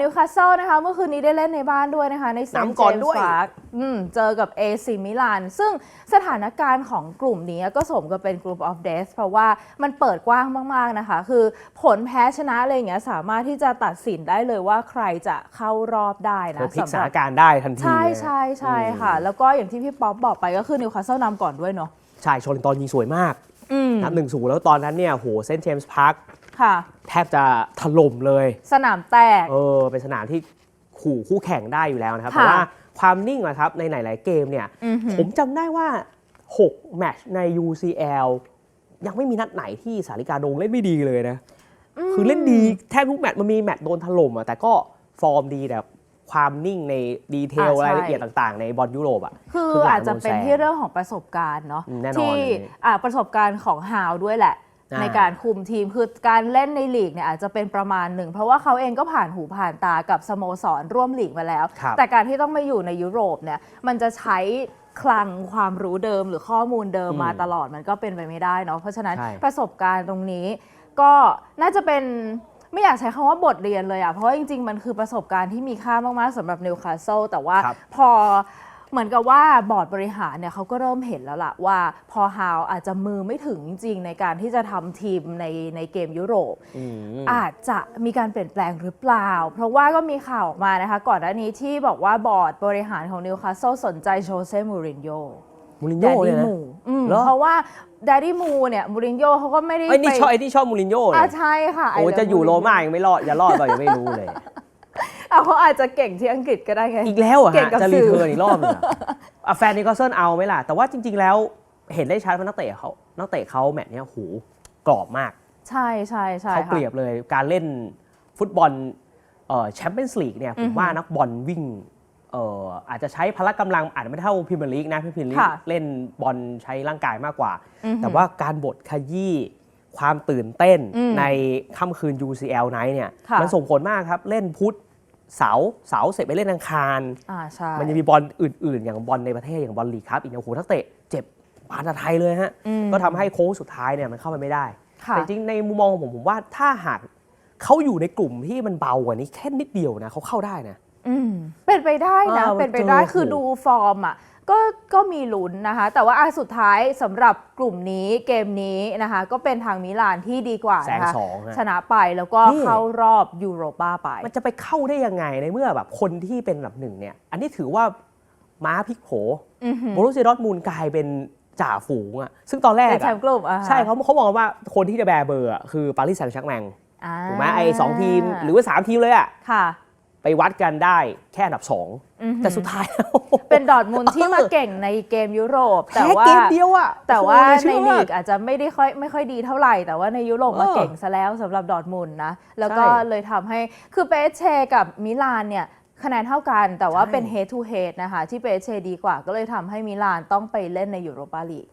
นิวคาสเซิลนะคะเมื่อคืนนี้ได้เล่นในบ้านด้วยนะคะ ในเซนนำต์ก่เจอนมด้วยส์พาร์คอืมเจอกับ AC มิลานซึ่งสถานการณ์ของกลุ่มนี้ก็สมกับเป็น Group of Death เพราะว่ามันเปิดกว้างมาก ๆ นะคะ คือผลแพ้ชนะอะไรอย่างเงี้ยสามารถที่จะตัดสินได้เลยว่าใครจะเข้ารอบได้เธนะอพลิกสสำหถารันบการณ์ได้ทันทีใช่นะใช่ใช่ค่ะ แล้วก็อย่างที่พี่ป๊อปบอกไปก็คือนิวคาสเซิลนำก่อนด้วยเนาะใช่โชลินตอนยิงสวยมากอืมนับหนึ่งศูนย์แล้วตอนนั้นเนี่ยโหเซนต์เจมส์พาร์ค ค่ะ แทบจะถล่มเลย สนามแตก เออ เป็นสนามที่ขู่คู่แข่งได้อยู่แล้วนะครับค่ะแต่ว่าความนิ่งนะครับในหลาย ๆ เกมเนี่ยอือหือผมจำได้ว่า 6 แมตช์ใน UCL ยังไม่มีนัดไหนที่สาริกาดงเล่นไม่ดีเลยนะ คือเล่นดีแทบทุกแมตช์มันมีแมตช์โดนถล่มอะแต่ก็ฟอร์มดีแต่ความนิ่งในดีเทลอ่าใช่รายละเอียดต่างๆ ในบอลยุโรปอะคือคือหลังอาจจะเป็นโดนแซงที่เรื่องของประสบการณ์เนาะอืมแน่นอนที่เลยอ่าประสบการณ์ของฮาวด้วยแหละอ่า ในการคุมทีมคือการเล่นในลีกเนี่ยอาจจะเป็นประมาณหนึ่ง เพราะว่าเขาเองก็ผ่านหูผ่านตากับสโมสรร่วมลีกมาแล้วครับแต่การที่ต้องมาอยู่ในยุโรปเนี่ยมันจะใช้คลังความรู้เดิมหรือข้อมูลเดิมอืมมาตลอดมันก็เป็นไปไม่ได้เนาะเพราะฉะนั้นใช่ประสบการณ์ตรงนี้ ก็น่าจะเป็นไม่อยากใช้คำว่าบทเรียนเลยอะเพราะว่าจริง ๆ มันคือประสบการณ์ที่มีค่ามาก ๆสำหรับนิวคาสเซิลแต่ว่าครับพอ เหมือนกับว่าบอร์ดบริหารเนี่ยเขาก็เริ่มเห็นแล้วล่ะว่าพอฮาวอาจจะมือไม่ถึงจริงๆในการที่จะทำทีมในในเกมยุโรปอืมอาจจะมีการเปลี่ยนแปลงหรือเปล่า เพราะว่าก็มีข่าวออกมานะคะ ก่อนหน้านี้ที่บอกว่าบอร์ดบริหารของนิวคาสเซิลสนใจโชเซ่มูรินโญ่มูรินแดโญ่ดเลดี้ยนะ มูอืมเหรอ เพราะว่าแดดดี้มูเนี่ยมูรินโญ่เขาก็ไม่ได้ไอ้ยนี่ไปชอบไอ้นี่ชอบมูรินโญ่เลอะยใช่ค่ะโอ้ I love จะอยู่โร Mourinho ม่ายังไม่รอดจะรอดเปล่ายังไม่รู้เลย อะเขาอาจจะเก่งที่อังกฤษก็ได้ไง อีกแล้วเหรอะเก่งกับจะสื่รีอเทิร์นอีกรอบหนึงอะอะแฟนนิโคลเซิลเอาไหมล่ะ แต่ว่าจริง ๆ แล้วเห็นได้ชัดว่านักเตะเขานักเตะเขาแมตช์เนี้ยหูกรอบมาก ใช่ใช่ใช่เขาค่ะ เปรียบเลยการเล่นฟุตบอลแชมเปี้ยนส์ลีกเนี่ยผอือมฮึว่านักบอลวิ่งเอ่ออาจจะใช้พละกำลังอาจจะไม่เท่าพรีเมียร์ลีกนะพรีเมียร์ลีกค่ะ เล่นบอลใช้ร่างกายมากกว่าอือหือแต่ว่าการบทขยี้ความตื่นเต้นอืมในค่ำคืน UCL Night เนี่ยค่ะ มันส่งผลมากครับ เล่นพุธ เสาร์เสาร์เสร็จไปเล่นอังคาร อ่าใช่มันยังมีบอลอื่น ๆ อย่างบอลในประเทศอย่างบอลลีกครับอีกนะโอ้โหนักเตะเจ็บปานตะไทยเลยฮะ อืม ก็ทำให้โค้งสุดท้ายเนี่ยมันเข้าไปไม่ได้ ค่ะ แต่จริงๆในมุมมองของผมผมว่าถ้าหากเขาอยู่ในกลุ่มที่มันเบากว่านี้แค่นิดเดียวนะเขาเข้าได้นะ อืมเป็นไปได้นะ เออเป็นไปได้เจอคือโหดูฟอร์มอะ ก็ก็มีลุ้นนะคะ แต่ว่าอันสุดท้ายสำหรับกลุ่มนี้เกมนี้นะคะ ก็เป็นทางมิลานที่ดีกว่าแสงนะคะสองฮะชนะไปแล้วก็นี่เข้ารอบยูโรปาไป มันจะไปเข้าได้ยังไงในเมื่อแบบคนที่เป็นอันดับหนึ่งเนี่ย อันนี้ถือว่าม้าพลิกโผอือหือโบรุสเซียดอร์ทมูลกลายเป็นจ่าฝูงอะซึ่งตอนแรกเป็นแชอะมป์กลุ่มอะใช่เขาเขาบอกว่าคนที่จะแบร์เบอร์อะคือปารีสแซงต์แชร์กแมงถูกไหมไอ้สองทีมหรือว่าสามทีมเลยอะค่ะ ไปวัดกันได้แค่อันดับสองอือหือแต่สุดท้ายแล้วเป็นดอร์ทมุนด์ที่มาเก่งในเกมยุโรป แต่แพ้ว่าเกมเดียวอะแต่ว่าโอ้โหในเชื่อลีกอาจจะไม่ได้ค่อยไม่ค่อยดีเท่าไหร่ แต่ว่าในยุโรปมาเออเก่งซะแล้วสำหรับดอร์ทมุนด์นะ แล้วก็ใช่เลยทำให้คือเปเชกับมิลานเนี่ยคะแนนเท่ากันแต่ว่าใช่เป็น head to head นะคะ ที่เปเชดีกว่าก็เลยทำให้มิลานต้องไปเล่นในยูโรปาลีก